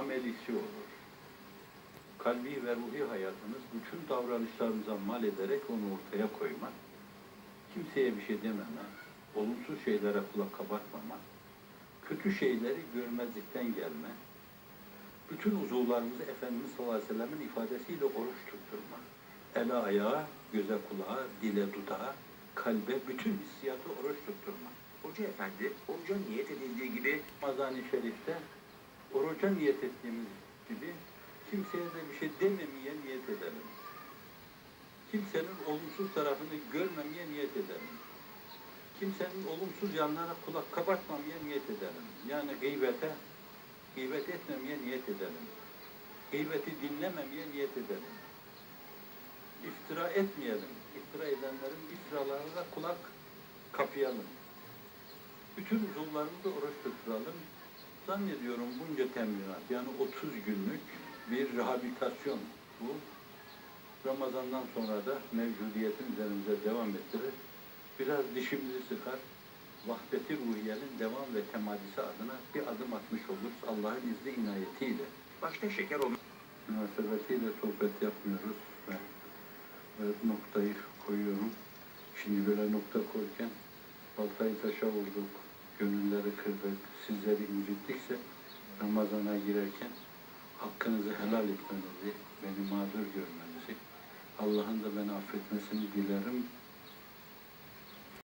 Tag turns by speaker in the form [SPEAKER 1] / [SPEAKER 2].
[SPEAKER 1] amelisi olur. Kalbi ve ruhi hayatınız bütün davranışlarınıza mal ederek onu ortaya koymak, kimseye bir şey dememe, olumsuz şeylere kulak kabartmama, kötü şeyleri görmezlikten gelme, bütün uzuvlarımızı Efendimiz sallallahu aleyhi ve sellem'in ifadesiyle oruç tutturma. Ele ayağa, göze kulağa, dile dudağa, kalbe bütün hissiyatı oruç tutturma.
[SPEAKER 2] Hoca efendi, oruca niyet edildiği gibi
[SPEAKER 1] Ramazan-ı Şerif'te oruca niyet ettiğimiz gibi kimseye de bir şey dememeye niyet edelim. Kimsenin olumsuz tarafını görmemeye niyet edelim. Kimsenin olumsuz yanlarına kulak kabartmamaya niyet edelim. Yani gıybete, gıybet etmemeye niyet edelim. Gıybeti dinlememeye niyet edelim. İftira etmeyelim. İftira edenlerin iftiralarına kulak kapayalım. Bütün uzuvlarımızı oruç tutturalım. Zannediyorum bunca teminat yani 30 günlük bir rehabilitasyon bu. Ramazandan sonra da mevcudiyetin üzerimize devam ettirir. Biraz dişimizi sıkar. Vahdeti ruhiyenin devam ve temadisi adına bir adım atmış oluruz Allah'ın izni inayetiyle.
[SPEAKER 2] başta şeker olma
[SPEAKER 1] Münasebetiyle sohbet yapmıyoruz ve evet, noktayı koyuyorum. Şimdi böyle nokta koyarken baltayı taşa vurduk, gönülleri kırdık, sizleri incittikse Ramazan'a girerken hakkınızı helal etmenizi, beni mağdur görmenizi, Allah'ın da beni affetmesini dilerim.